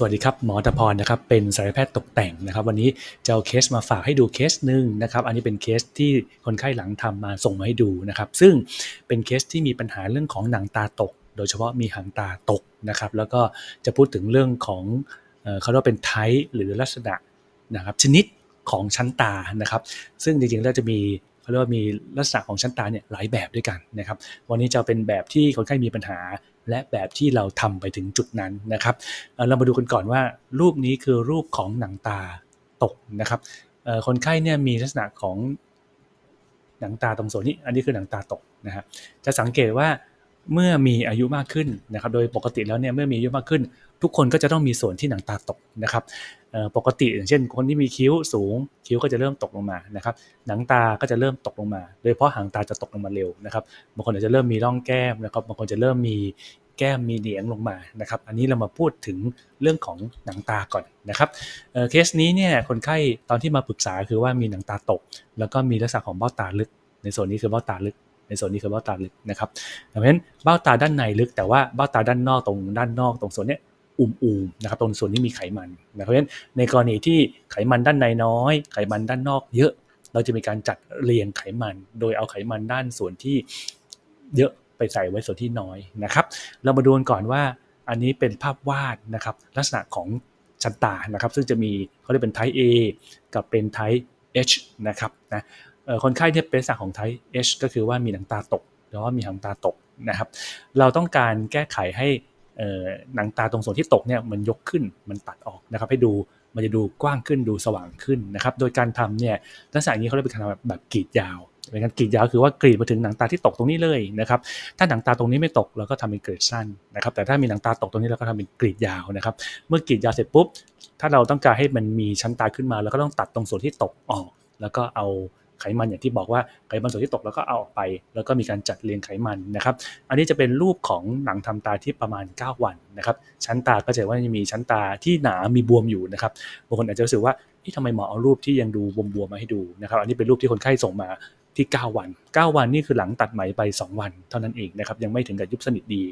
สวัสดีครับหมอตะพรนะครับเป็นศัลยแพทย์ตกแต่งนะครับ วันนี้จะเอาเคสมาฝากให้ดูเคสหนึ่งนะครับ อันนี้เป็นเคสที่คนไข้หลังทำมาส่งมาให้ดูนะครับ ซึ่งเป็นเคสที่มีปัญหาเรื่องของหนังตาตก โดยเฉพาะมีหางตาตกนะครับ แล้วก็จะพูดถึงเรื่องของเอ่อเขาเรียกว่าเป็นไทป์หรือลักษณะนะครับ ชนิดของชั้นตานะครับ ซึ่งจริงๆแล้วจะมี เขาเรียกว่ามีลักษณะของชั้นตาเนี่ยหลายแบบด้วยกันนะครับ วันนี้จะเป็นแบบที่คนไข้มีปัญหา และแบบที่เราทำไปถึงจุดนั้นนะครับเรามาดูกันก่อนว่า รูปนี้คือรูปของหนังตาตกนะครับคนไข้เนี่ยมีลักษณะของหนังตาตรงส่วนนี้ อันนี้คือหนังตาตกนะฮะจะสังเกตว่าเมื่อมีอายุมากขึ้นนะครับ โดยปกติแล้วเนี่ยเมื่อมีอายุมากขึ้น ทุกคนก็จะต้องมีส่วนที่หนังตาตกนะครับปกติอย่างเช่น คนที่มีคิ้วสูงคิ้วก็จะเริ่มตกลงมานะครับหนังตาก็จะเริ่มตกลงมาโดยเฉพาะหางตาจะตกลงมาเร็วนะครับบางคนอาจจะเริ่มมีร่องแก้มนะครับบางคนจะเริ่มมีแก้มมีเหนียงลงมานะครับอันนี้เรามาพูดถึงเรื่องของหนังตาก่อนนะครับเเคสนี้เนี่ยคนไข้ตอนที่มาปรึกษาคือว่ามีหนังตาตก แล้วก็มีลักษณะของเบ้าตาลึก ในส่วนนี้คือเบ้าตาลึกในส่วนนี้คือเบ้าตาลึกนะครับ เพราะฉะนั้นเบ้าตาด้านในลึกแต่ว่าเบ้าตาด้านนอกตรงด้านนอกตรงส่วนเนี้ย อุ่มๆนะครับตรงส่วนนี้มีไขมันนะเพราะฉะนั้นในกรณีที่ไขมันด้านในน้อย ไขมันด้านนอกเยอะเราจะมีการจัดเรียงไขมัน โดยเอาไขมันด้านส่วนที่เยอะไปใส่ไว้ส่วนที่น้อยนะครับ เรามาดูกันก่อนว่าอันนี้เป็นภาพวาดนะครับ ลักษณะของชั้นตานะครับ ซึ่งจะมีเขาเรียกเป็น type A กับเป็น type H นะครับนะคนไข้เนี่เป็นลักษณะของ type H ก็คือว่ามีหนังตาตกหรือว่ามีหางตาตกนะครับ เราต้องการแก้ไขให้ หนังตาตรงส่วนที่ตกเนี่ยมันยกขึ้นมันตัดออกนะครับให้ดูมันจะดูกว้างขึ้นดูสว่างขึ้นนะครับโดยการทำเนี่ยลักษณะนี้เขาเรียกเป็นการทำแบบแบบกรีดยาวเป็นการกรีดยาวคือว่ากรีดมาถึงหนังตาที่ตกตรงนี้เลยนะครับถ้าหนังตาตรงนี้ไม่ตกเราก็ทำเป็นกรีดสั้นนะครับแต่ถ้ามีหนังตาตกตรงนี้เราก็ทำเป็นกรีดยาวนะครับเมื่อกรีดยาวเสร็จปุ๊บถ้าเราต้องการให้มันมีชั้นตาขึ้นมาเราก็ต้องตัดตรงส่วนที่ตกออก แล้วก็เอา ไขมันอย่างที่บอกว่าไขมันส่วนที่ตกแล้วก็เอาออกไป แล้วก็มีการจัดเรียงไขมันนะครับ อันนี้จะเป็นรูปของหนังทำตาที่ประมาณ 9 วันนะครับ ชั้นตาก็จะเห็นว่าจะมีชั้นตาที่หนามีบวมอยู่นะครับบางคนอาจจะรู้สึกว่าเอ๊ะทำไมหมอเอารูปที่ยังดูบวมๆมาให้ดูนะครับอันนี้เป็นรูปที่คนไข้ส่งมาที่ 9 วัน 9 วันนี่คือหลังตัดไหมไป 2 วัน เท่านั้นเองนะครับยังไม่ถึงกับยุบสนิทดี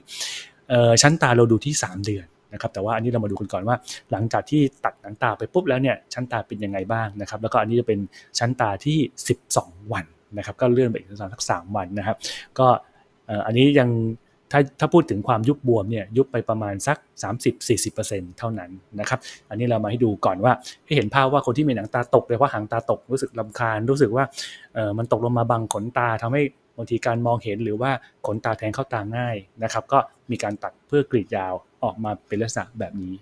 ชั้นตาเราดูที่ 3 เดือน นะครับแต่ว่าอันนี้เรามาดูกันก่อนว่า หลังจากที่ตัดหนังตาไปปุ๊บแล้วเนี่ยชั้นตาเป็นยังไงบ้างนะครับแล้วก็อันนี้จะเป็นชั้นตาที่ 12 วันนะครับก็เลื่อนไปอีกประมาณสัก3วันนะครับก็อันนี้ยังถ้าถ้าพูดถึงความยุบบวมเนี่ยยุบไปประมาณสัก 30-40%เท่านั้นนะครับอันนี้เรามาให้ดูก่อนว่าให้เห็นภาพว่าคนที่มีหนังตาตกโดยเฉพาะหางตาตกรู้สึกลำคาญรู้สึกว่ามันตกลงมาบังขนตาทำให้ บางทีการมองเห็นหรือว่าขนตาแทงเข้าตาง่ายนะครับ ก็มีการตัดเพื่อกรีดยาวออกมาเป็นลักษณะแบบนี้